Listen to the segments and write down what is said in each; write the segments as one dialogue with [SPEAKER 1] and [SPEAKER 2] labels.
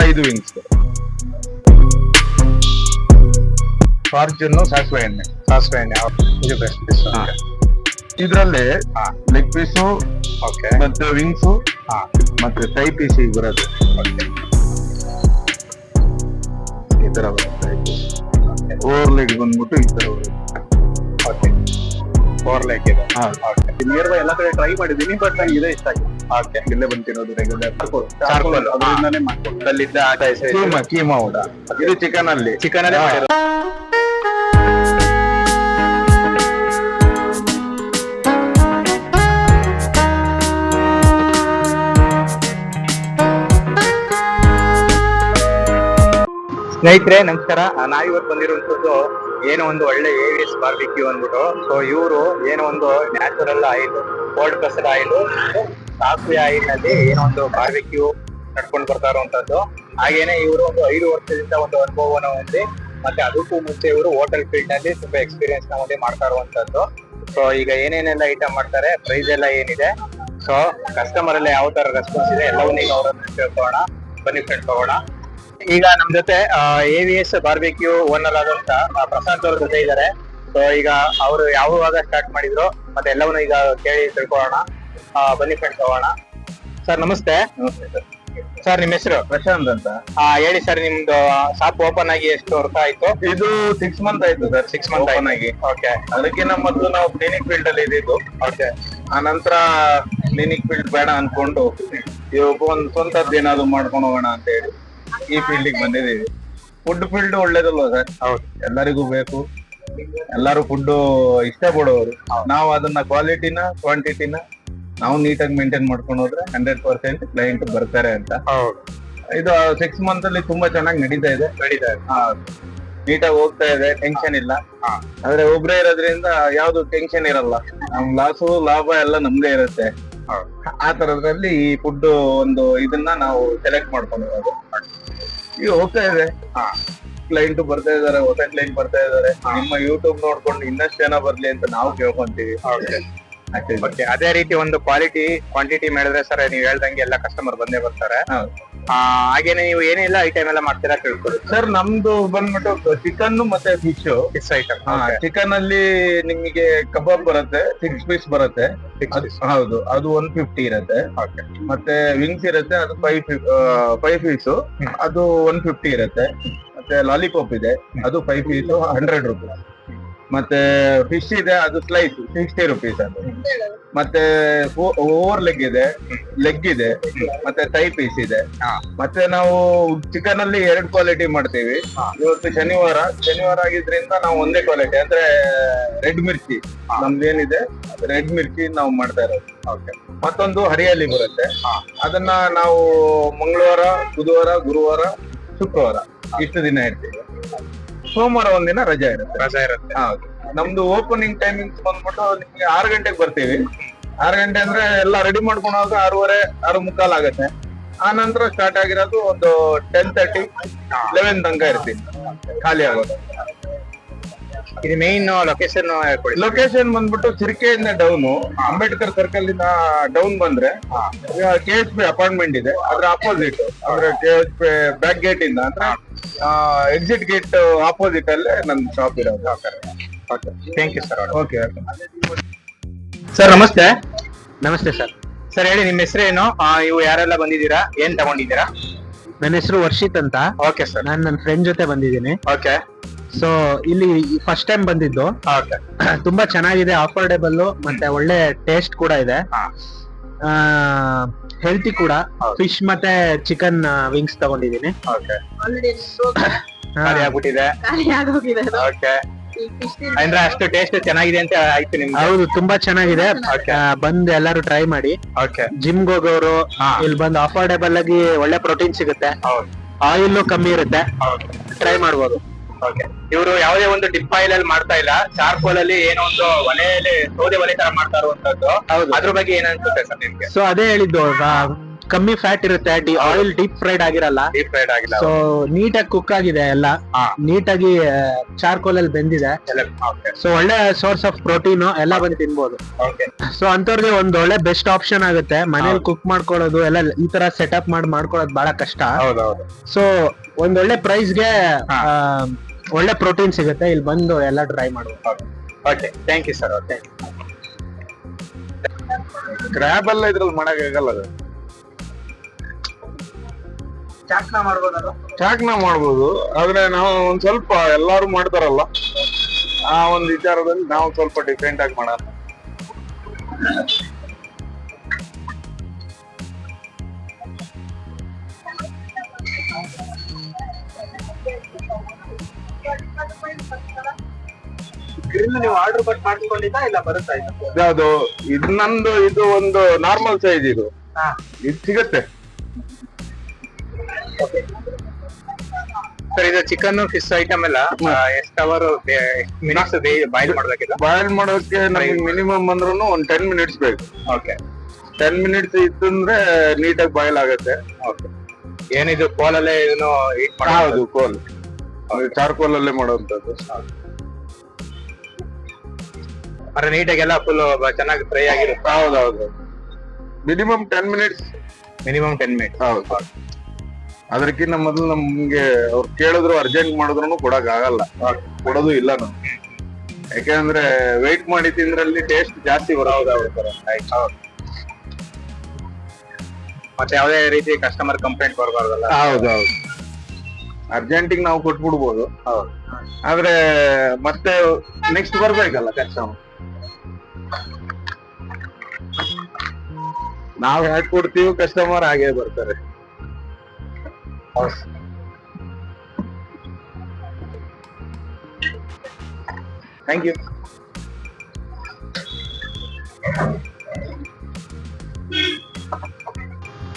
[SPEAKER 1] ಐದು wings fortune ಸಾಸಿವೆ ಎಣ್ಣೆ.
[SPEAKER 2] ಸಾಸಿವೆ ಎಣ್ಣೆ ಇದು ಬೆಸ್ಟ್ ಪೀಸ್
[SPEAKER 1] ಇದರಲ್ಲಿ ಲೆಗ್ ಪೀಸು
[SPEAKER 2] ಓಕೆ
[SPEAKER 1] ಮತ್ತೆ ವಿಂಗ್ಸು
[SPEAKER 2] ಹಾ.
[SPEAKER 1] ಮತ್ತೆ ಟೈ ಪೀಸ್ ಈಗ ಬರೋದು. ಈ ಥರ ಬರುತ್ತೆ ಓವರ್ ಲೆಗ್ ಬಂದ್ಬಿಟ್ಟು ಈ ಥರ ಬರುತ್ತೆ.
[SPEAKER 2] ಓಕೆ ಓವರ್ ಲೆಗ್ ಇದೆ.
[SPEAKER 1] ಹಾ.
[SPEAKER 2] ನಿಯರ್ ಬೈ ಎಲ್ಲ ಕಡೆ ಟ್ರೈ ಮಾಡಿದ್ದೀನಿ ಬಟ್ ನನಗೆ ಇದೇ ಇಷ್ಟ ಆಗಿದೆ. ಓಕೆ ಇಲ್ಲೇ ಬಂದು ತಿನ್ನೋದು ರೆಗ್ಯುಲರ್ ಚಾರ್ಕೋಲ್ ಅದರಿಂದಾನೇ ಮಾಡ್ಕೊಂಡು ಅಲ್ಲಿದ್ದ
[SPEAKER 1] ಕೀಮಾ ಕೀಮಾ ಊಟ ಇದು ಚಿಕನ್ ಅಲ್ಲಿ.
[SPEAKER 2] ಚಿಕನ್ ಅಲ್ಲೇ. ಮಾಡಿರೋದು. ಸ್ನೇಹಿತರೆ ನಮಸ್ಕಾರ. ನಾ ಇವತ್ತು ಬಂದಿರುವಂತದ್ದು ಏನೋ ಒಂದು ಒಳ್ಳೆ ಏವಿಯಸ್ ಬಾರ್ಬಿಕ್ಯೂ ಅಂದ್ಬಿಟ್ಟು. ಸೊ ಇವರು ಏನೋ ಒಂದು natural oil cold pressed oil ಸಾಸಿವೆ ಆಯಿಲ್ನಲ್ಲಿ ಒಂದು ಬಾರ್ಬೆಕ್ಯೂ ನಡ್ಕೊಂಡು ಬರ್ತಾ ಇರುವಂತದ್ದು. ಹಾಗೇನೆ ಇವರು ಒಂದು ಐದು ವರ್ಷದಿಂದ ಒಂದು ಅನುಭವವನ್ನು ಹೊಂದಿ, ಮತ್ತೆ ಅದಕ್ಕೂ ಮುಂಚೆ ಇವರು ಹೋಟೆಲ್ ಫೀಲ್ಡ್ನಲ್ಲಿ ತುಂಬಾ ಎಕ್ಸ್ಪೀರಿಯನ್ಸ್ನ ಹೊಂದಿ ಮಾಡ್ತಾ ಇರುವಂತದ್ದು. ಸೊ ಈಗ ಏನೇನೆಲ್ಲ ಐಟಮ್ ಮಾಡ್ತಾರೆ ಪ್ರೈಸ್ ಎಲ್ಲ ಏನಿದೆ. ಸೊ ಕಸ್ಟಮರ್ ಎಲ್ಲ ಯಾವ ತರ ರೆಸ್ಪಾನ್ಸ್ ಇದೆ, ಎಲ್ಲವನ್ನೂ ಈಗ ಅವರನ್ನ ತಿಳ್ಕೊಳ್ಳೋಣ. ಬನ್ನಿ ಫ್ರೆಂಡ್ ಈಗ ನಮ್ ಜೊತೆ A V S barbecue owner ಆದಂತ ಪ್ರಶಾಂತ್ ಅವ್ರ ಜೊತೆ ಇದ್ದಾರೆ. ಸೊ ಈಗ ಅವರು ಯಾವಾಗ ಸ್ಟಾರ್ಟ್ ಮಾಡಿದ್ರು, ಮತ್ತೆ ಎಲ್ಲವನ್ನೂ ಈಗ ಕೇಳಿ ತಿಳ್ಕೊಳ್ಳೋಣ. ಬನ್ನಿ ಫ್ರೆಂಡ್ ತಗೋಣ ಸರ್ ನಮಸ್ತೆ.
[SPEAKER 1] ನಮಸ್ತೆ ಸರ್
[SPEAKER 2] ಸರ್ ನಿಮ್ಮ ಹೆಸರು?
[SPEAKER 1] ಪ್ರಶಾಂತ್ ಅಂತ.
[SPEAKER 2] ಆ, ಹೇಳಿ ಸರ್ ನಿಮ್ದು ಶಾಪ್ ಓಪನ್ ಆಗಿ ಎಷ್ಟು ವರ್ಷ ಆಯ್ತು?
[SPEAKER 1] ಇದು ಸಿಕ್ಸ್ ಮಂತ್ ಆಯ್ತು ಸರ್ ಸಿಕ್ಸ್ ಮಂತ್
[SPEAKER 2] ಓಪನ್
[SPEAKER 1] ಆಗಿ.
[SPEAKER 2] ಓಕೆ
[SPEAKER 1] ಅದಕ್ಕಿಂತ ನಮ್ಮದು ನಾವು ಕ್ಲಿನಿಕ್ ಫೀಲ್ಡ್ ಅಲ್ಲಿ ಇದ್ದಿದ್ದು.
[SPEAKER 2] ಓಕೆ
[SPEAKER 1] ಆ ನಂತರ ಕ್ಲಿನಿಕ್ ಫೀಲ್ಡ್ ಬೇಡ ಅನ್ಕೊಂಡು ಇವಾಗ ಒಂದು ಸ್ವಂತದ್ದು ಏನಾದ್ರು ಮಾಡ್ಕೊಂಡು ಹೋಗೋಣ ಅಂತ ಹೇಳಿ ಈ ಫೀಲ್ಡಿಗೆ ಬಂದಿದ್ದೀವಿ. ಫುಡ್ ಫೀಲ್ಡ್ ಒಳ್ಳೇದಲ್ವಾ ಸರ್
[SPEAKER 2] ಹೌದು.
[SPEAKER 1] ಎಲ್ಲರಿಗೂ ಬೇಕು. ಎಲ್ಲರೂ ಫುಡ್ ಇಷ್ಟ ಪಡೋರು ನಾವು ಅದನ್ನ ಕ್ವಾಲಿಟಿನ ಕ್ವಾಂಟಿಟಿನ ನಾವು ನೀಟಾಗಿ ಮೇಂಟೈನ್ ಮಾಡ್ಕೊಂಡು ಹೋದ್ರೆ ಹಂಡ್ರೆಡ್ ಪರ್ಸೆಂಟ್ ಕ್ಲೈಂಟ್ ಬರ್ತಾರೆ ಅಂತ. ಇದು ಸಿಕ್ಸ್ ಮಂತ್ ಅಲ್ಲಿ ತುಂಬಾ ಚೆನ್ನಾಗಿ ನಡೀತಾ ಇದೆ.
[SPEAKER 2] ನಡೀತಾ ಇದೆ.
[SPEAKER 1] ನೀಟಾಗಿ ಹೋಗ್ತಾ ಇದೆ ಟೆನ್ಷನ್ ಇಲ್ಲ. ಆದ್ರೆ ಒಬ್ರೇ ಇರೋದ್ರಿಂದ ಯಾವ್ದು ಟೆನ್ಷನ್ ಇರಲ್ಲ. ನಮ್ ಲಾಸು ಲಾಭ ಎಲ್ಲ ನಮ್ದೇ ಇರುತ್ತೆ. ಆ ತರದ್ರಲ್ಲಿ ಈ ಫುಡ್ ಒಂದು ಇದನ್ನ ನಾವು ಸೆಲೆಕ್ಟ್ ಮಾಡ್ಕೊಂಡಿರೋದು ಈಗ ಹೋಗ್ತಾ ಇದೆ. ಕ್ಲೈಂಟ್ ಬರ್ತಾ ಇದಾರೆ ಹೊಸ ಕ್ಲೈಂಟ್ ಬರ್ತಾ ಇದಾರೆ ನಿಮ್ಮ ಯೂಟ್ಯೂಬ್ ನೋಡ್ಕೊಂಡು ಇನ್ನಷ್ಟು ಜನ ಬರ್ಲಿ ಅಂತ ನಾವು ಕೇಳ್ಕೊಂತೀವಿ.
[SPEAKER 2] ಓಕೆ ಅದೇ ರೀತಿ ಒಂದು ಕ್ವಾಲಿಟಿ ಕ್ವಾಂಟಿಟಿ ಮಾಡಿದ್ರೆ ಸರ್ ನೀವು ಹೇಳ್ದಂಗೆ ಎಲ್ಲ ಕಸ್ಟಮರ್ ಬಂದೇ ಬರ್ತಾರೆ. ಆ, ಹಾಗೇನೆ ನೀವು ಏನೆಲ್ಲ ಐಟಮ್ ಎಲ್ಲ ಮಾಡ್ತೀರಾ ತಿಳ್ಕೊಳ್ಳಿ
[SPEAKER 1] ಸರ್ ನಮ್ದು ಬಂದ್ಬಿಟ್ಟು ಚಿಕನ್ ಮತ್ತೆ ಫಿಶ್
[SPEAKER 2] ಫಿಕ್ಸ್ ಐಟಮ್
[SPEAKER 1] ಚಿಕನ್ ಅಲ್ಲಿ ನಿಮಗೆ ಕಬಾಬ್ ಬರುತ್ತೆ ಸಿಕ್ಸ್ ಪೀಸ್ ಬರುತ್ತೆ. ಅದು- ಹೌದು ಅದು ಒನ್ ಫಿಫ್ಟಿ ಇರುತ್ತೆ. ಮತ್ತೆ ವಿಂಗ್ಸ್ ಇರುತ್ತೆ ಅದು ಫೈವ್ ಫೈವ್ ಪೀಸ್ ಅದು ಒನ್ ಫಿಫ್ಟಿ ಇರುತ್ತೆ. ಮತ್ತೆ ಲಾಲಿಪಾಪ್ ಇದೆ ಅದು ಫೈವ್ ಪೀಸ್ ಹಂಡ್ರೆಡ್ ರುಪೀಸ್ ಮತ್ತೆ ಫಿಶ್ ಇದೆ ಅದು ಸ್ಲೈಸ್ ಸಿಕ್ಸ್ಟಿ ರುಪೀಸ್ ಅದು. ಮತ್ತೆ ಓವರ್ ಲೆಗ್ ಇದೆ ಲೆಗ್ ಇದೆ ಮತ್ತೆ ಟೈ ಪೀಸ್ ಇದೆ. ಮತ್ತೆ ನಾವು ಚಿಕನ್ ಅಲ್ಲಿ ಎರಡು ಕ್ವಾಲಿಟಿ ಮಾಡ್ತೀವಿ. ಇವತ್ತು ಶನಿವಾರ ಶನಿವಾರ ಆಗಿದ್ರಿಂದ ನಾವು ಒಂದೇ ಕ್ವಾಲಿಟಿ ಅಂದ್ರೆ ರೆಡ್ ಮಿರ್ಚಿ ನಮ್ದೇನಿದೆ ರೆಡ್ ಮಿರ್ಚಿ ನಾವು ಮಾಡ್ತಾ ಇರೋದು. ಮತ್ತೊಂದು ಹರಿಯಾಲಿ ಬರುತ್ತೆ. ಅದನ್ನ ನಾವು ಮಂಗಳವಾರ ಬುಧವಾರ ಗುರುವಾರ ಶುಕ್ರವಾರ ಇಷ್ಟು ದಿನ ಇರ್ತೀವಿ ಸೋಮವಾರ ಒಂದಿನ ರಜಾ ಇರುತ್ತೆ.
[SPEAKER 2] ರಜಾ ಇರುತ್ತೆ.
[SPEAKER 1] ಹೌದು ನಮ್ದು ಓಪನಿಂಗ್ ಟೈಮಿಂಗ್ಸ್ ಬಂದ್ಬಿಟ್ಟು ನಿಮ್ಗೆ ಆರು ಗಂಟೆಗೆ ಬರ್ತೀವಿ. ಆರು ಗಂಟೆ ಅಂದ್ರೆ ಎಲ್ಲ ರೆಡಿ ಮಾಡ್ಕೊಂಡಾಗ ಆರೂವರೆ ಆರು ಮುಕ್ಕಾಲ್ ಆಗತ್ತೆ. ಆ ನಂತರ ಸ್ಟಾರ್ಟ್ ಆಗಿರೋದು ಒಂದು ಟೆನ್ ತರ್ಟಿ ಲೆವೆನ್ ತನಕ ಇರ್ತೀನಿ ಖಾಲಿ ಆಗೋದು.
[SPEAKER 2] ಇದು ಮೇನ್ ಲೊಕೇಶನ್ ಹೇಳ್ಕೊಡಿ
[SPEAKER 1] ಲೊಕೇಶನ್ ಬಂದ್ಬಿಟ್ಟು ಚಿರಕೆಯಿಂದ ಡೌನ್ ಅಂಬೇಡ್ಕರ್ ಸರ್ಕಲ್ ಇಂದ ಡೌನ್ ಬಂದ್ರೆ ಕೆ ಎಚ್ ಪಿ ಅಪಾರ್ಟ್ಮೆಂಟ್ ಇದೆ. ಅದ್ರ ಅಪೋಸಿಟ್ ಅಂದ್ರೆ K H P back gate ಇಂದ. ಅಂದ್ರೆ ಎಕ್ಸಿಟ್ ಗೇಟ್ ಆಪೋಸಿಟ್ ಅಲ್ಲೇ ನನ್ ಶಾಪ್ ಇರೋದು.
[SPEAKER 2] Thank you sir
[SPEAKER 1] okay
[SPEAKER 2] sir ನಮಸ್ತೆ. ನಮಸ್ತೆ ಸರ್ ಸರ್ ಹೇಳಿ ನಿಮ್ಮ ಹೆಸರೇನು ನೀವು ಯಾರೆಲ್ಲ ಬಂದಿದ್ದೀರಾ? ಏನ್ ತಗೊಂಡಿದ್ದೀರಾ?
[SPEAKER 3] ನನ್ನ ಹೆಸರು ವರ್ಷಿತ್ ಅಂತ.
[SPEAKER 2] ಓಕೆ ಸರ್
[SPEAKER 3] ನಾನು ನನ್ನ ಫ್ರೆಂಡ್ ಜೊತೆ ಬಂದಿದ್ದೀನಿ.
[SPEAKER 2] ಓಕೆ
[SPEAKER 3] ಸೊ ಇಲ್ಲಿ ಫಸ್ಟ್ ಟೈಮ್ ಬಂದಿದ್ದು.
[SPEAKER 2] ಓಕೆ
[SPEAKER 3] ತುಂಬಾ ಚೆನ್ನಾಗಿದೆ ಅಫೋರ್ಡೆಬಲ್ ಮತ್ತೆ ಒಳ್ಳೆ ಟೇಸ್ಟ್ ಕೂಡ ಇದೆ. ಹೆಲ್ತಿ ಕೂಡ.
[SPEAKER 2] ಹೌದು.
[SPEAKER 3] ಫಿಶ್ ಮತ್ತೆ ಚಿಕನ್ ವಿಂಗ್ಸ್
[SPEAKER 4] ತಗೊಂಡಿದೀನಿ
[SPEAKER 2] ಅಂದ್ರೆ ಅಷ್ಟು ಟೇಸ್ಟ್ ಚೆನ್ನಾಗಿದೆ ಅಂತ ಆಯ್ತು ನಿಮ್ಗೆ?
[SPEAKER 3] ಹೌದು ತುಂಬಾ ಚೆನ್ನಾಗಿದೆ. ಬಂದ್ ಎಲ್ಲರೂ ಟ್ರೈ ಮಾಡಿ.
[SPEAKER 2] ಓಕೆ
[SPEAKER 3] ಜಿಮ್ಗೆ ಹೋಗೋರು ಇಲ್ಲಿ ಬಂದು ಅಫೋರ್ಡೆಬಲ್ ಆಗಿ ಒಳ್ಳೆ ಪ್ರೋಟೀನ್ ಸಿಗುತ್ತೆ.
[SPEAKER 2] ಹೌದು.
[SPEAKER 3] ಆಯಿಲ್ ಕಮ್ಮಿ ಇರುತ್ತೆ. ಟ್ರೈ ಮಾಡ್ಬೋದು.
[SPEAKER 2] ಓಕೆ ಇವರು ಯಾವುದೇ ಒಂದು ಡಿಪ್ ಆಯಿಲ್ ಅಲ್ಲಿ ಮಾಡ್ತಾ ಇಲ್ಲ. ಚಾರ್ಕೋಲ್ ಅಲ್ಲಿ ಏನೋ ಒಂದು ಒಲೆಯಲ್ಲಿ ಸೌದೆ ಒಲೆ ತರ ಮಾಡ್ತಾ ಇರುವಂತದ್ದು.
[SPEAKER 3] ಹೌದು.
[SPEAKER 2] ಅದ್ರ ಬಗ್ಗೆ ಏನ್ ಅನ್ಸುತ್ತೆ ಸರ್ ನಿಮ್ಗೆ?
[SPEAKER 3] ಸೊ ಅದೇ ಹೇಳಿದ್ದು ಕಮ್ಮಿ ಫ್ಯಾಟ್ ಇರುತ್ತೆ ಆಯಿಲ್ ಡೀಪ್ ಫ್ರೈಡ್ ಆಗಿರಲ್ಲ.
[SPEAKER 2] ಡೀಪ್ ಫ್ರೈಡ್ ಆಗಿಲ್ಲ.
[SPEAKER 3] ಸೊ ನೀಟಾಗಿ ಕುಕ್ ಆಗಿದೆ ಎಲ್ಲ.
[SPEAKER 2] ಹಾ.
[SPEAKER 3] ನೀಟಾಗಿ ಚಾರ್ಕೋಲ್ ಅಲ್ಲಿ ಬೆಂದಿದೆ.
[SPEAKER 2] ಓಕೆ
[SPEAKER 3] ಸೊ ಒಳ್ಳೆ ಸೋರ್ಸ್ ಆಫ್ ಪ್ರೋಟೀನ್ ಎಲ್ಲ ಬಂದು ತಿನ್ಬೋದು.
[SPEAKER 2] ಓಕೆ
[SPEAKER 3] ಸೊ ಅಂತವ್ರಿಗೆ ಒಂದ್ ಒಳ್ಳೆ ಬೆಸ್ಟ್ ಆಪ್ಷನ್ ಆಗುತ್ತೆ. ಮನೇಲಿ ಕುಕ್ ಮಾಡ್ಕೊಳ್ಳೋದು ಎಲ್ಲ ಈ ತರ ಸೆಟಪ್ ಮಾಡಿ ಮಾಡ್ಕೊಳ್ಳೋದು ಬಹಳ ಕಷ್ಟ.
[SPEAKER 2] ಹೌದೌದು.
[SPEAKER 3] ಸೊ ಒಂದ್ ಒಳ್ಳೆ ಪ್ರೈಸ್ಗೆ
[SPEAKER 2] ಹಾ.
[SPEAKER 3] ಒಳ್ಳೆ ಪ್ರೋಟೀನ್ ಸಿಗುತ್ತೆ ಇಲ್ಲಿ ಬಂದು ಎಲ್ಲ ಟ್ರೈ ಮಾಡ್ಬೋದು.
[SPEAKER 2] Okay thank you sir okay
[SPEAKER 1] crab ಎಲ್ಲ ಇದ್ರಲ್ಲಿ ಮಾಡಕ್ಕಾಗಲ್ಲ ಅದು?
[SPEAKER 3] ಚಾಕ್ನ ಮಾಡ್ಬೋದಲ್ಲ
[SPEAKER 1] ಚಾಕ್ನ ಮಾಡ್ಬೋದು ಆದ್ರೆ ನಾವು ಒಂದ್ ಸ್ವಲ್ಪ ಎಲ್ಲಾರು ಮಾಡ್ತಾರಲ್ಲ ಆ ಒಂದ್ ವಿಚಾರದಲ್ಲಿ ನಾವು ಸ್ವಲ್ಪ ಡಿಫ್ರೆಂಟ್ ಆಗಿ ಮಾಡೋಣ.
[SPEAKER 3] ಗ್ರಿಲ್ ನೀವು ಆರ್ಡರ್ ಬಟ್ ಮಾಡ್ಕೊಂಡಿದ್ದಾ ಇಲ್ಲ ಬರುತ್ತಾ ಇದು?
[SPEAKER 1] ಯಾವ್ದು? ಇದು ನಂದು ಇದು ಒಂದು ನಾರ್ಮಲ್ ಸೈಜ್ ಇದು.
[SPEAKER 3] ಹಾ.
[SPEAKER 1] ಇದು ಸಿಗುತ್ತೆ.
[SPEAKER 2] ಸರ್ ಇದು ಚಿಕನ್ ಫಿಶ್ ಐಟಮ್ ಎಲ್ಲ ಎಷ್ಟು ಅವರ್ ಮಿನಿಟ್ಸ್ ಬಾಯ್ಲ್ ಮಾಡ್ಬೇಕಿಲ್ಲ
[SPEAKER 1] ಬಾಯ್ಲ್ ಮಾಡೋಕೆ ನಮಗೆ ಮಿನಿಮಮ್ ಅಂದ್ರೂ ಒಂದು ಟೆನ್ ಮಿನಿಟ್ಸ್ ಬೇಕು.
[SPEAKER 2] ಓಕೆ
[SPEAKER 1] ಟೆನ್ ಮಿನಿಟ್ಸ್ ಇತ್ತಂದ್ರೆ ನೀಟಾಗಿ ಬಾಯ್ಲ್ ಆಗುತ್ತೆ.
[SPEAKER 2] ಓಕೆ ಏನಿದು ಕೋಲಲ್ಲೇ ಇದನ್ನು ಹೀಟ್
[SPEAKER 1] ಹೌದು ಕೋಲ್. ಚಾರ್ಕೋಲ್ ಅಲ್ಲೇ ಮಾಡುವಂತದ್ದು
[SPEAKER 2] ಅಂದ್ರೆ ನೀಟಾಗಿ ಎಲ್ಲ ಫುಲ್ ಚೆನ್ನಾಗಿ ಫ್ರೈ ಆಗಿರುತ್ತೆ.
[SPEAKER 1] ಹೌದು minimum ten minutes
[SPEAKER 2] minimum ten minutes
[SPEAKER 1] ಹೌದು. ಅದಕ್ಕಿಂತ ಮೊದಲು ನಮ್ಗೆ ಅವ್ರು ಕೇಳಿದ್ರು ಅರ್ಜೆಂಟ್ ಮಾಡಿದ್ರು ಕೊಡಕ್ ಆಗಲ್ಲ. ಕೊಡೋದು ಇಲ್ಲ ನಾವು ಯಾಕೆಂದ್ರೆ ವೆಯ್ಟ್ ಮಾಡಿ ತಿಂದ್ರಲ್ಲಿ ಟೇಸ್ಟ್ ಜಾಸ್ತಿ ಬರೋದು
[SPEAKER 2] ಮತ್ತೆ ಯಾವುದೇ ರೀತಿ ಕಸ್ಟಮರ್ ಕಂಪ್ಲೇಂಟ್ ಬರಬಾರ್ದಲ್ಲ.
[SPEAKER 1] ಹೌದೌದು. ಅರ್ಜೆಂಟಿಗೆ ನಾವು ಕೊಟ್ಬಿಡ್ಬೋದು. ಆದ್ರೆ ಮತ್ತೆ ನೆಕ್ಸ್ಟ್ ಬರ್ಬೇಕಲ್ಲ ಕಸ್ಟಮರ್. ನಾವ್ ಹೇಗ್ ಕೊಡ್ತೀವಿ ಕಸ್ಟಮರ್ ಹಾಗೆ ಬರ್ತಾರೆ.
[SPEAKER 2] ಥ್ಯಾಂಕ್ ಯು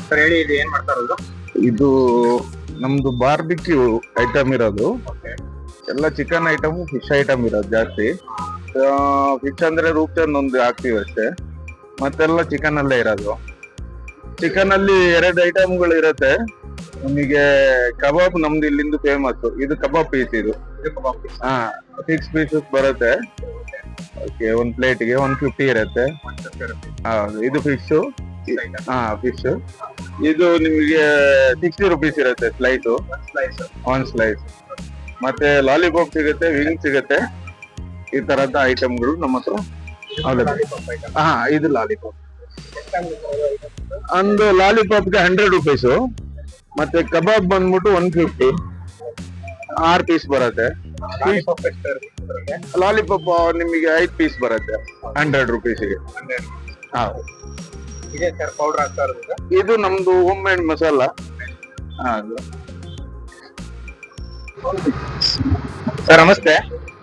[SPEAKER 2] ಸರ್ ಹೇಳಿ ಇದು ಏನ್ ಮಾಡ್ತಾರಲ್ಲ
[SPEAKER 1] ಇದು ನಮ್ದು ಬಾರ್ಬಿಕ್ಯೂ ಐಟಮ್ ಇರೋದು. ಎಲ್ಲ ಚಿಕನ್ ಐಟಮ್ ಫಿಶ್ ಐಟಮ್ ಇರೋದು ಜಾಸ್ತಿ. ಫಿಶ್ ಅಂದ್ರೆ ರೂಪ್ಚಂದ್ ಒಂದು ಹಾಕ್ತಿವಿ ಅಷ್ಟೇ. ಮತ್ತೆಲ್ಲ ಚಿಕನ್ ಅಲ್ಲೇ ಇರೋದು. ಚಿಕನ್ ಅಲ್ಲಿ ಎರಡು ಐಟಮ್ಗಳು ಇರುತ್ತೆ. ನಮಗೆ ಕಬಾಬ್ ನಮ್ದು ಇಲ್ಲಿಂದ ಫೇಮಸ್ ಇದು ಕಬಾಬ್ ಪೀಸ್ ಇದು. ಹಾ ಸಿಕ್ಸ್ ಪೀಸಸ್ ಬರುತ್ತೆ. ಓಕೆ ಒಂದ್ ಪ್ಲೇಟ್ಗೆ ಒನ್ ಫಿಫ್ಟಿ ಇರುತ್ತೆ. ಹೌದು ಇದು ಫಿಶ್ ಹಾ ಫಿಶ್ ಇದು ನಿಮಗೆ ಸಿಕ್ಸ್ಟಿ ರುಪೀಸ್ ಇರುತ್ತೆ ಸ್ಲೈಸ್ ಒನ್ ಸ್ಲೈಸ್ ಮತ್ತೆ ಲಾಲಿಪಾಪ್ ಸಿಗುತ್ತೆ ವಿಂಗ್ ಸಿಗುತ್ತೆ. ಈ ತರದ ಐಟಮ್ಗಳು ನಮ್ಮ ಹತ್ರ. ಹಾ ಇದು ಲಾಲಿಪಾಪ್ ಒಂದು ಲಾಲಿಪಾಪ್ಗೆ ಹಂಡ್ರೆಡ್ ರುಪೀಸು ಮತ್ತೆ ಕಬಾಬ್ ಬಂದ್ಬಿಟ್ಟು ಒನ್ ಫಿಫ್ಟಿ ಆರ್ ಪೀಸ್ ಬರುತ್ತೆ. ಲಾಲಿಪಾಪ್ ನಿಮಗೆ ಐದ್ ಪೀಸ್ ಬರುತ್ತೆ. ಹಂಡ್ರೆಡ್ ರುಪೀಸ್ಗೆ ಹೌದು
[SPEAKER 2] ಇದೆ
[SPEAKER 1] ನಮ್ದು ಹೋಮ್ ಮೇಡ್ ಮಸಾಲ
[SPEAKER 2] ಸರ್ ನಮಸ್ತೆ.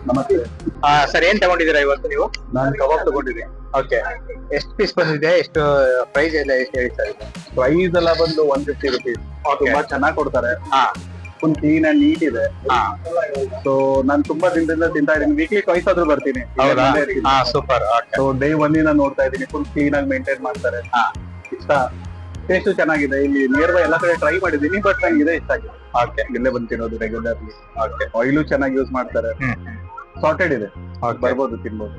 [SPEAKER 1] ನಮಸ್ತೆ.
[SPEAKER 2] ಹಾ ಸರ್ ಏನ್ ತಗೊಂಡಿದ್ದೀರಾ ಇವತ್ತು ನೀವು?
[SPEAKER 1] ನಾನು ಕಬಾಬ್ ತಗೊಂಡಿದ್ದೀನಿ.
[SPEAKER 2] ಓಕೆ. ಎಷ್ಟು ಪೀಸ್ ಬಂದಿದೆ? ಎಷ್ಟು ಪ್ರೈಸ್ ಎಲ್ಲ ಎಷ್ಟು ಹೇಳಿ ಸರ್?
[SPEAKER 1] ಪ್ರೈಸ್ ಎಲ್ಲ ಬಂದು ಒನ್ ಫಿಫ್ಟಿ ರುಪೀಸ್ ತುಂಬಾ ಚೆನ್ನಾಗಿ ಕೊಡ್ತಾರೆ.
[SPEAKER 2] ಹಾ.
[SPEAKER 1] ಫುಲ್ ಕ್ಲೀನ್ ಅಂಡ್ ನೀಟ್ ಇದೆ.
[SPEAKER 2] ಹಾ.
[SPEAKER 1] ಸೊ ನಾನು ತುಂಬಾ ದಿನದಿಂದ ತಿಂತಾ ಇದ್ದೀನಿ. ವೀಕ್ಲಿ ಟ್ವೈಸ್ ಆದ್ರೂ ಬರ್ತೀನಿ.
[SPEAKER 2] ಹೌದಾ? ಹಾ super okay
[SPEAKER 1] so day one ನಾನು ನೋಡ್ತಾ ಇದ್ದೀನಿ. ಫುಲ್ ಕ್ಲೀನ್ ಆಗಿ ಮೇಂಟೈನ್ ಮಾಡ್ತಾರೆ.
[SPEAKER 2] ಹಾ.
[SPEAKER 1] ಇಷ್ಟ? ಟೇಸ್ಟ್ ಚೆನ್ನಾಗಿದೆ. ಇಲ್ಲಿ ನಿಯರ್ ಬೈ ಎಲ್ಲ ಕಡೆ ಟ್ರೈ ಮಾಡಿದ್ದೀನಿ ಬಟ್ ನಂಗೆ ಇದೆ ಇಷ್ಟ ಆಗಿದೆ.
[SPEAKER 2] ಓಕೆ
[SPEAKER 1] ಇಲ್ಲೇ ಬಂದು ತಿನ್ನೋದು ರೆಗ್ಯುಲರ್ಲಿ
[SPEAKER 2] ಓಕೆ
[SPEAKER 1] ಆಯಿಲು ಚೆನ್ನಾಗಿ ಯೂಸ್ ಮಾಡ್ತಾರೆ.
[SPEAKER 2] ಹ್ಮ್.
[SPEAKER 1] ಸಾರ್ಟೆಡ್ ಇದೆ. ಬರ್ಬೋದು ತಿನ್ಬೋದು.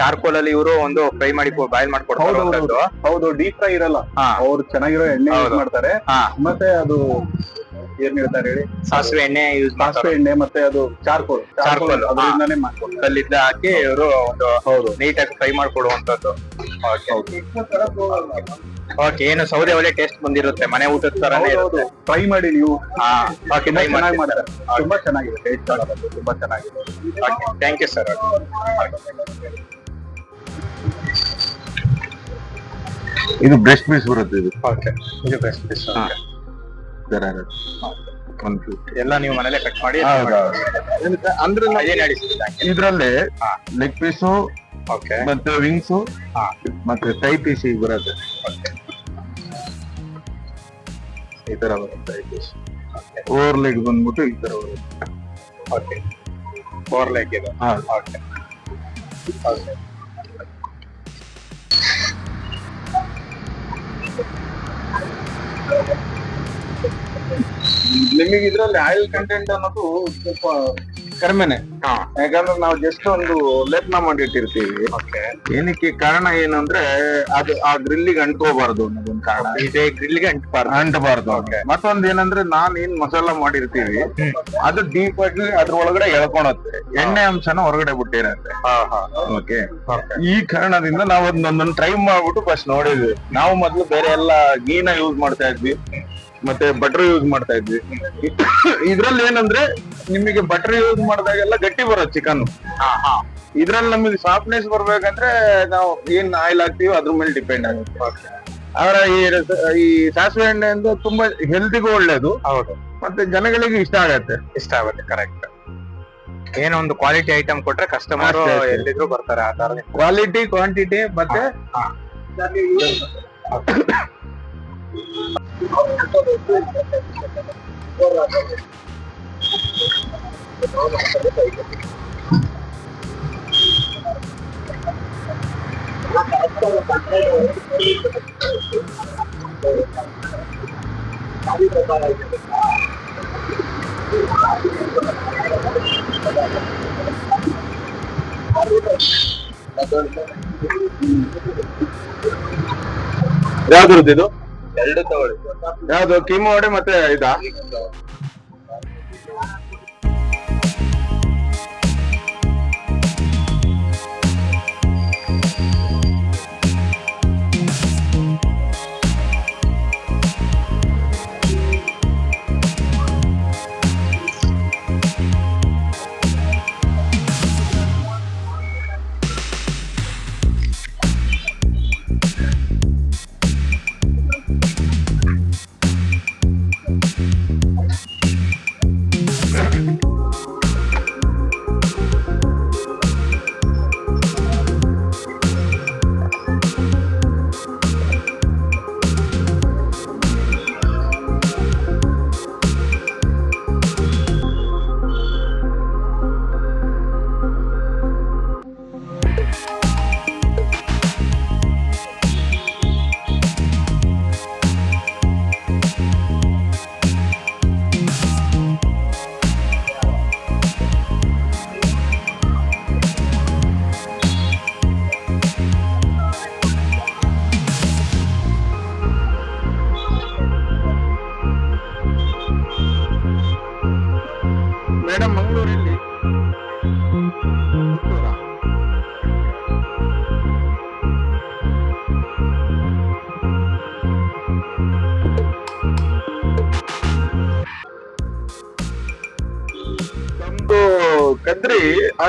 [SPEAKER 2] ಚಾರ್ಕೋಲ್ ಅಲ್ಲಿ ಇವರು ಒಂದು ಫ್ರೈ ಮಾಡಿ ಬಾಯ್ಲ್ ಮಾಡ್ಕೊಡ್ತಾರೆ
[SPEAKER 1] ಹೌದು ಡೀಪ್ ಫ್ರೈ ಇರಲ್ಲ. ಅವ್ರು ಚೆನ್ನಾಗಿರೋ ಎಣ್ಣೆ ಯೂಸ್ ಮಾಡ್ತಾರೆ. ಮತ್ತೆ ಅದು ಏನ್ ಹೇಳ್ತಾರೆ ಹೇಳಿ?
[SPEAKER 2] ಸಾಸಿವೆ ಎಣ್ಣೆ ಯೂಸ್
[SPEAKER 1] ಸಾಸಿವೆ ಎಣ್ಣೆ ಮತ್ತೆ ಅದು ಚಾರ್ಕೋಲ್.
[SPEAKER 2] ಚಾರ್ಕೋಲ್.
[SPEAKER 1] ಅದರಿಂದಾನೇ ಮಾಡ್ಕೊಳ್ತಾರೆ.
[SPEAKER 2] ಕಲ್ಲಿದ್ದ ಹಾಕಿ ಇವರು ಒಂದು
[SPEAKER 1] ಹೌದು.
[SPEAKER 2] ನೀಟಾಗಿ ಫ್ರೈ ಮಾಡ್ಕೊಡುವಂತದ್ದು ಓಕೆ ಏನು ಸೌದೆ ಒಳ್ಳೆ ಟೇಸ್ಟ್ ಬಂದಿರುತ್ತೆ ಮನೆ ಊಟದ ತರನೇ ಇರುತ್ತೆ.
[SPEAKER 1] ಟ್ರೈ ಮಾಡಿ ನೀವು.
[SPEAKER 2] ಹಾ ಓಕೆ ಟ್ರೈ
[SPEAKER 1] ಚೆನ್ನಾಗಿ
[SPEAKER 2] ಮಾಡಿ
[SPEAKER 1] ಮಾಡ್ತಾರೆ ತುಂಬಾ ಚೆನ್ನಾಗಿದೆ. ಟೇಸ್ಟ್ ತುಂಬಾ ಚೆನ್ನಾಗಿದೆ.
[SPEAKER 2] ಓಕೆ ಥ್ಯಾಂಕ್ ಯು ಸರ್
[SPEAKER 1] ಇದು ಬ್ರೆಸ್ಟ್ ಪೀಸ್ ಬರುತ್ತೆ ಇದು.
[SPEAKER 2] ಓಕೆ ಇದು ಬ್ರೆಸ್ಟ್ ಪೀಸ್.
[SPEAKER 1] ಕನ್ಫ್ಯೂಸ್
[SPEAKER 2] ಎಲ್ಲ ನೀವು ಮನೇಲೆ ಕಟ್ ಮಾಡಿ
[SPEAKER 1] ಅಂದ್ರೆ ಇದ್ರಲ್ಲಿ. ಲೆಗ್ ಪೀಸು
[SPEAKER 2] ಓಕೆ
[SPEAKER 1] ಮತ್ತೆ ವಿಂಗ್ಸು
[SPEAKER 2] ಹಾ.
[SPEAKER 1] ಮತ್ತೆ ಟೈ ಪೀಸ್ ಬರುತ್ತೆ. ಈ ತರ ಬರುತ್ತೆ ಓವರ್ ಲೆಗ್ ಬಂದ್ಬಿಟ್ಟು ಈ ತರ ಬರುತ್ತೆ.
[SPEAKER 2] ಓಕೆ ಓವರ್ ಲೆಗ್ ಇದೆ.
[SPEAKER 1] ಹಾ.
[SPEAKER 2] ಓಕೆ ಓಕೆ
[SPEAKER 1] ನಿಮಗೆ ಇದರಲ್ಲಿ ಆಯಿಲ್ ಕಂಟೆಂಟ್ ಅನ್ನೋದು ಸ್ವಲ್ಪ ಕಡಿಮೆನೆ ಯಾಕಂದ್ರೆ ನಾವು ಜಸ್ಟ್ ಒಂದು ಲೇಪನ ಮಾಡಿಟ್ಟಿರ್ತೀವಿ ಏನಕ್ಕೆ ಕಾರಣ ಏನಂದ್ರೆ ಅದು ಆ ಗ್ರಿಲ್ಲಿಗೆ ಅಂಟ್ಕೋಬಾರ್ದು ಅನ್ನೋದೊಂದು ಕಾರಣ.
[SPEAKER 2] ಇದೇ ಗ್ರಿಲ್ಗೆ ಅಂಟಬಾರ್ದು.
[SPEAKER 1] ಅಂಟಬಾರ್ದು. ಮತ್ತೊಂದ್ ಏನಂದ್ರೆ ನಾನ್ ಏನ್ ಮಸಾಲಾ ಮಾಡಿರ್ತೀವಿ ಅದು ಡೀಪ್ ಆಗಿ ಅದ್ರ ಒಳಗಡೆ ಎಳ್ಕೊಳತ್ತೆ ಎಣ್ಣೆ ಅಂಶನ ಹೊರಗಡೆ ಬಿಟ್ಟಿರತ್ತೆ. ಓಕೆ ಈ ಕಾರಣದಿಂದ ನಾವು ಅದನ್ನೊಂದನ್ನು ಟ್ರೈ ಮಾಡ್ಬಿಟ್ಟು ಫಸ್ಟ್ ನೋಡಿದ್ವಿ. ನಾವು ಮೊದ್ಲು ಬೇರೆ ಎಲ್ಲ ಗೀನ ಯೂಸ್ ಮಾಡ್ತಾ ಇದ್ವಿ. ಮತ್ತೆ ಬಟರ್ ಯೂಸ್ ಮಾಡ್ತಾ ಇದ್ವಿ. ಇದ್ರಲ್ಲಿ ಏನಂದ್ರೆ ನಿಮಗೆ ಬಟರ್ ಯೂಸ್ ಮಾಡಿದಾಗೆಲ್ಲ ಗಟ್ಟಿ ಬರೋದು ಚಿಕನ್
[SPEAKER 2] ಹಾ ಹಾ.
[SPEAKER 1] ಇದ್ರಲ್ಲಿ ನಮಗೆ ಸಾಫ್ಟ್ನೆಸ್ ಬರ್ಬೇಕಂದ್ರೆ ನಾವು ಏನ್ ಆಯಿಲ್ ಹಾಕ್ತಿವಿ ಅದ್ರ ಮೇಲೆ ಡಿಪೆಂಡ್ ಆಗುತ್ತೆ. ಆದ್ರೆ ಈ ಈ ಸಾಸಿವೆ ಎಣ್ಣೆ ಅಂದ್ರೆ ತುಂಬಾ ಹೆಲ್ತಿಗೂ ಒಳ್ಳೇದು.
[SPEAKER 2] ಹೌದು.
[SPEAKER 1] ಮತ್ತೆ ಜನಗಳಿಗೆ ಇಷ್ಟ ಆಗತ್ತೆ.
[SPEAKER 2] ಇಷ್ಟ ಆಗುತ್ತೆ ಕರೆಕ್ಟ್ ಏನೋ ಒಂದು ಕ್ವಾಲಿಟಿ ಐಟಮ್ ಕೊಟ್ರೆ ಕಸ್ಟಮರ್. ಎಲ್ಲಿದ್ರು ಬರ್ತಾರೆ ಆ ತರ
[SPEAKER 1] ಕ್ವಾಲಿಟಿ ಕ್ವಾಂಟಿಟಿ ಮತ್ತೆ
[SPEAKER 2] ಹಾ. ಎರಡು ತಗೊಳ್ಳಿ.
[SPEAKER 1] ಯಾವ್ದು ಕೀಮೋ ಮತ್ತೆ ಇದಾ?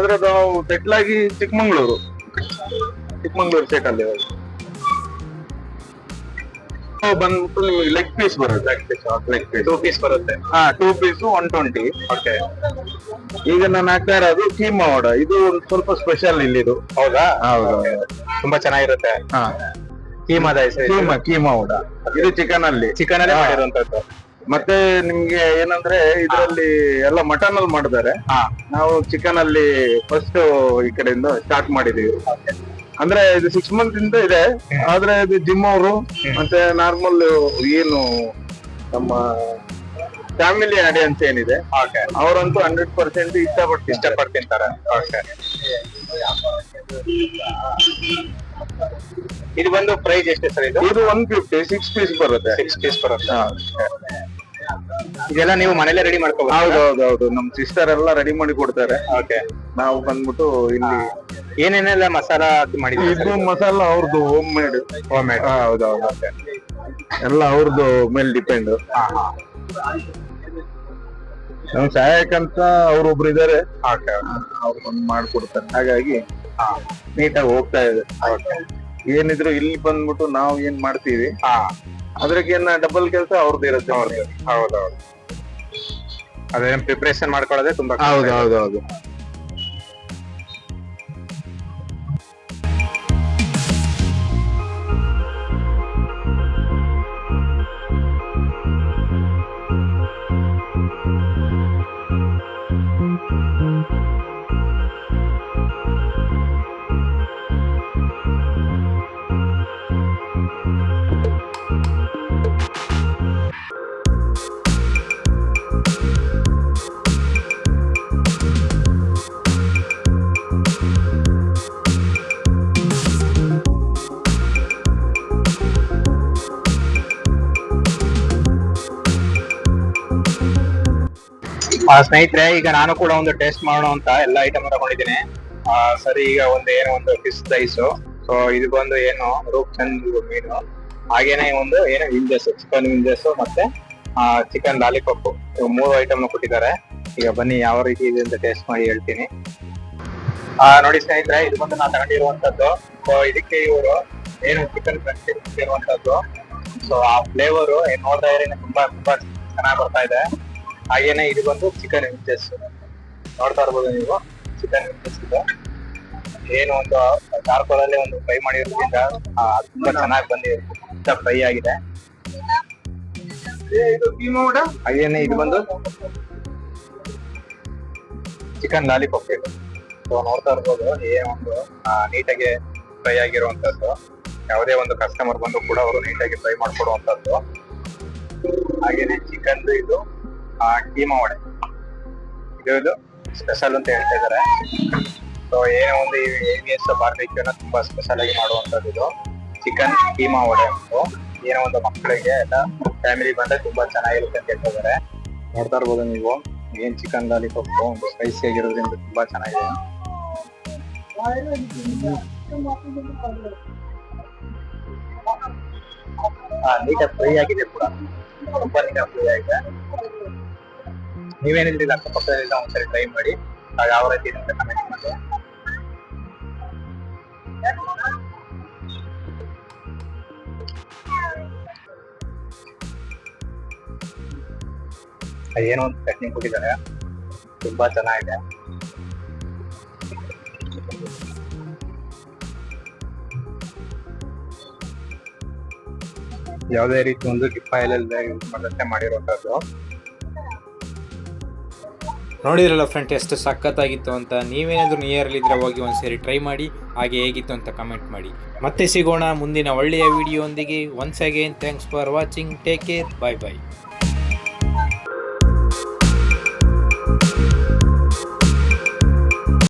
[SPEAKER 1] ಆದ್ರೆ ನಾವು ಸೆಟ್ಲ್ ಆಗಿ ಚಿಕ್ಕಮಂಗ್ಳೂರು. ಚಿಕ್ಕಮಂಗ್ಳೂರು ಸೆಟ್ ಅಲ್ಲಿ. ಬಂದ್ಬಿಟ್ಟು ನಿಮಗೆ ಲೆಗ್ ಪೀಸ್ ಬರುತ್ತೆ leg piece leg piece
[SPEAKER 2] two piece ಬರುತ್ತೆ.
[SPEAKER 1] ಹಾ two piece one twenty
[SPEAKER 2] okay
[SPEAKER 1] ಈಗ ನಾನು ಹಾಕ್ತಾ ಅದು ಕೀಮಾ ವಡ. ಇದು ಒಂದು ಸ್ವಲ್ಪ ಸ್ಪೆಷಲ್ ಇಲ್ಲಿದು.
[SPEAKER 2] ಹೌದಾ?
[SPEAKER 1] ಹೌದು.
[SPEAKER 2] ತುಂಬಾ ಚೆನ್ನಾಗಿರುತ್ತೆ.
[SPEAKER 1] ಹಾ.
[SPEAKER 2] ಕೀಮಾದ
[SPEAKER 1] ಕೀಮಾ ಕೀಮಾ ವಡ. ಇದು ಚಿಕನ್ ಅಲ್ಲಿ.
[SPEAKER 2] ಚಿಕನ್ ಅಲ್ಲೇ. ಮಾಡಿರುವಂತದ್ದು.
[SPEAKER 1] ಮತ್ತೆ ನಿಮ್ಗೆ ಏನಂದ್ರೆ ಇದರಲ್ಲಿ ಎಲ್ಲ ಮಟನ್ ಅಲ್ಲಿ ಮಾಡಿದ್ದಾರೆ. ನಾವು ಚಿಕನ್ ಅಲ್ಲಿ ಫಸ್ಟ್ ಈ ಕಡೆಯಿಂದ ಸ್ಟಾರ್ಟ್ ಮಾಡಿದೀವಿ. ಅಂದ್ರೆ ಇದು ಸಿಕ್ಸ್ ಮಂತ್ ಇಂದ ಇದೆ. ಆದ್ರೆ ಇದು ಜಿಮ್ ಅವರು ಮತ್ತೆ ನಾರ್ಮಲ್ ಏನು ನಮ್ಮ ಫ್ಯಾಮಿಲಿ ಆಡಿಯನ್ಸ್ ಏನಿದೆ ಅವರಂತೂ ಹಂಡ್ರೆಡ್ ಪರ್ಸೆಂಟ್ ಇಷ್ಟಪಟ್ಟು
[SPEAKER 2] ಇಷ್ಟಪಟ್ಟು ತಿಂತಾರೆ ಇದು ಬಂದು ಪ್ರೈಸ್ ಎಷ್ಟೇ ಸರ್ ಇದು?
[SPEAKER 1] ಇದು ಒನ್ ಫಿಫ್ಟಿ ಸಿಕ್ಸ್ ಪೀಸ್ ಬರುತ್ತೆ.
[SPEAKER 2] ಸಿಕ್ಸ್ ಪೀಸ್ ಬರುತ್ತೆ. ಇದೆಲ್ಲ ನೀವು ಮನೇಲೆ ರೆಡಿ ಮಾಡ್ಕೋಬಹುದು
[SPEAKER 1] ಹೌದೌದೌದು ನಮ್ ಸಿಸ್ಟರ್ ಎಲ್ಲ ರೆಡಿ ಮಾಡಿ ಕೊಡ್ತಾರೆ.
[SPEAKER 2] ಓಕೆ
[SPEAKER 1] ನಾವು ಬಂದ್ಬಿಟ್ಟು ಇಲ್ಲಿ
[SPEAKER 2] ಏನೇನೆಲ್ಲ ಮಸಾಲಾ ಮಾಡಿದ್ರಿ
[SPEAKER 1] ಇದು ಮಸಾಲ ಅವ್ರದ್ದು ಹೋಮ್ ಮೇಡ್
[SPEAKER 2] ಹೋಮ್ ಮೇಡ್
[SPEAKER 1] ಹೌದೌದು ಎಲ್ಲ ಅವ್ರದ್ದು ಮೇಲೆ ಡಿಪೆಂಡ್ ನಮ್ ಸಹಾಯಕಂತ ಅವ್ರೊಬ್ರು ಇದಾರೆ. ಅವ್ರು ಬಂದು ಮಾಡ್ಕೊಡ್ತಾರೆ. ಹಾಗಾಗಿ ನೀಟಾಗಿ ಹೋಗ್ತಾ ಇದೆ. ಏನಿದ್ರು ಇಲ್ಲಿ ಬಂದ್ಬಿಟ್ಟು ನಾವು ಏನ್ ಮಾಡ್ತೀವಿ? ಅದ್ರಕ್ಕೇನ ಡಬಲ್ ಕೆಲಸ ಅವ್ರದ್ದು ಇರುತ್ತೆ.
[SPEAKER 2] ಹೌದೌದು ಅದೇನ್ ಪ್ರಿಪರೇಷನ್ ಮಾಡ್ಕೊಳ್ಳೋದೇ ತುಂಬಾ
[SPEAKER 1] ಹೌದು ಹೌದು ಹೌದು.
[SPEAKER 2] ಸ್ನೇಹಿತರೆ, ಈಗ ನಾನು ಕೂಡ ಒಂದು ಟೇಸ್ಟ್ ಮಾಡೋಣ ಅಂತ ಎಲ್ಲ ಐಟಮ್ ತಗೊಂಡಿದ್ದೀನಿ. ಸರಿ, ಈಗ ಒಂದು ಏನೋ, ಒಂದು ಫಿಶ್ ರೈಸು ಸೊ ಇದು ಬಂದು ಏನು ರೂಪ್ ಚಂದ್ ಮೀನು. ಹಾಗೇನೆ ಒಂದು ಏನು ವಿಂಜಸ್ ಚಿಕನ್ ವಿಂಜಸ್ ಮತ್ತೆ ಚಿಕನ್ ಲಾಲಿಪಾಪ್. ಮೂರು ಐಟಮ್ ಕೊಟ್ಟಿದ್ದಾರೆ. ಈಗ ಬನ್ನಿ, ಯಾವ ರೀತಿ ಇದೆ ಅಂತ ಟೇಸ್ಟ್ ಮಾಡಿ ಹೇಳ್ತೀನಿ. ಆ, ನೋಡಿ ಸ್ನೇಹಿತರೆ, ಇದು ಬಂದು ನಾನು ತಗೊಂಡಿರುವಂತದ್ದು ಸೊ ಇದಕ್ಕೆ ಇವರು ಏನು ಚಿಕನ್ ಇರುವಂತದ್ದು ಸೊ ಆ ಫ್ಲೇವರ್ ನೋಡ್ತಾ ಇದ್ರೆ ತುಂಬಾ ತುಂಬಾ ಚೆನ್ನಾಗಿ ಬರ್ತಾ ಇದೆ. ಹಾಗೇನೆ ಇದು ಬಂದು ಚಿಕನ್ ವಿಂಚಸ್ ನೋಡ್ತಾ ಇರ್ಬೋದು ನೀವು ಚಿಕನ್ ವಿಂಚಸ್ ಇದೆ. ಏನು ಒಂದು ಚಾರ್ಕೋಲ್ ಅಲ್ಲಿ ಒಂದು ಫ್ರೈ ಮಾಡಿರೋದ್ರಿಂದ ತುಂಬಾ ಚೆನ್ನಾಗಿ ಬಂದಿರುತ್ತೆ. ಫ್ರೈ ಆಗಿದೆ. ಹಾಗೇನೆ ಇದು ಬಂದು ಚಿಕನ್ ಲಾಲಿಪಾಪ್ ಇದು. ಸೊ ನೋಡ್ತಾ ಇರ್ಬೋದು ಏನು ಒಂದು ನೀಟಾಗಿ ಫ್ರೈ ಆಗಿರುವಂತದ್ದು ಯಾವುದೇ ಒಂದು ಕಸ್ಟಮರ್ ಬಂದು ಕೂಡ ಅವರು ನೀಟಾಗಿ ಫ್ರೈ ಮಾಡ್ಕೊಡುವಂತದ್ದು ಹಾಗೇನೆ ಚಿಕನ್ ಇದು. ಕೀಮಾ ವಡೆ ಇದು ಸ್ಪೆಷಲ್ ಅಂತ ಹೇಳ್ತಾ ಇದ್ದಾರೆ. ಸೊ ಏನೋ ಒಂದು ಎಸ್ ಬಾರ್ಲಿಕ್ಕೆ ತುಂಬಾ ಸ್ಪೆಷಲ್ ಆಗಿ ಮಾಡುವಂತದ್ದು ಇದು. ಚಿಕನ್ ಕೀಮಾ ವಡೆ ಅಂತ ಏನೋ ಒಂದು ಮಕ್ಕಳಿಗೆ ಎಲ್ಲ ಫ್ಯಾಮಿಲಿ ಬಂದ್ರೆ ತುಂಬಾ ಚೆನ್ನಾಗಿರುತ್ತೆ ಅಂತ ಹೇಳ್ತಾ ಇದ್ದಾರೆ. ನೋಡ್ತಾ ಇರ್ಬೋದು ನೀವು. ಏನ್ ಚಿಕನ್ ಲಾಲಿಪಾಪ್ ಒಂದು ಸ್ಪೈಸಿ ಆಗಿರೋದ್ರಿಂದ ತುಂಬಾ ಚೆನ್ನಾಗಿದೆ. ಹಾ, ನೀಟಾಗಿ ಫ್ರೈ ಆಗಿದೆ ಕೂಡ. ತುಂಬಾ ನೀಟಾಗಿ ಫ್ರೀ ಆಗಿದೆ. ನೀವೇನಿದ್ರಿ ಅಕ್ಕಪಕ್ಕದಿಂದ ಒಂದ್ಸರಿ ಟ್ರೈ ಮಾಡಿ ಯಾವ ರೀತಿ ಅಂತ ಕಮೆಂಟ್ ಮಾಡಿ. ಏನೋ ಒಂದು ಚಟ್ನಿ ಕೊಟ್ಟಿದ್ದಾರೆ. ತುಂಬಾ ಚೆನ್ನಾಗಿದೆ. ಯಾವುದೇ ರೀತಿ ಒಂದು ಡಿಫೈಲ್ ಇಲ್ಲದೆ ಯೂಸ್ ಮಾಡದಂತೆ ಮಾಡಿರುವಂತದ್ದು
[SPEAKER 5] ನೋಡಿದ್ರಲ್ಲ ಫ್ರೆಂಡ್ ಎಷ್ಟು ಸಖತ್ತಾಗಿತ್ತು ಅಂತ. ನೀವೇನಾದರೂ ನಿಯರಲ್ಲಿದ್ದರೆ ಹೋಗಿ ಒಂದ್ಸರಿ ಟ್ರೈ ಮಾಡಿ, ಹಾಗೆ ಹೇಗಿತ್ತು ಅಂತ ಕಮೆಂಟ್ ಮಾಡಿ. ಮತ್ತೆ ಸಿಗೋಣ ಮುಂದಿನ ಒಳ್ಳೆಯ ವಿಡಿಯೋ ಒಂದಿಗೆ. Once again thanks for watching take care bye bye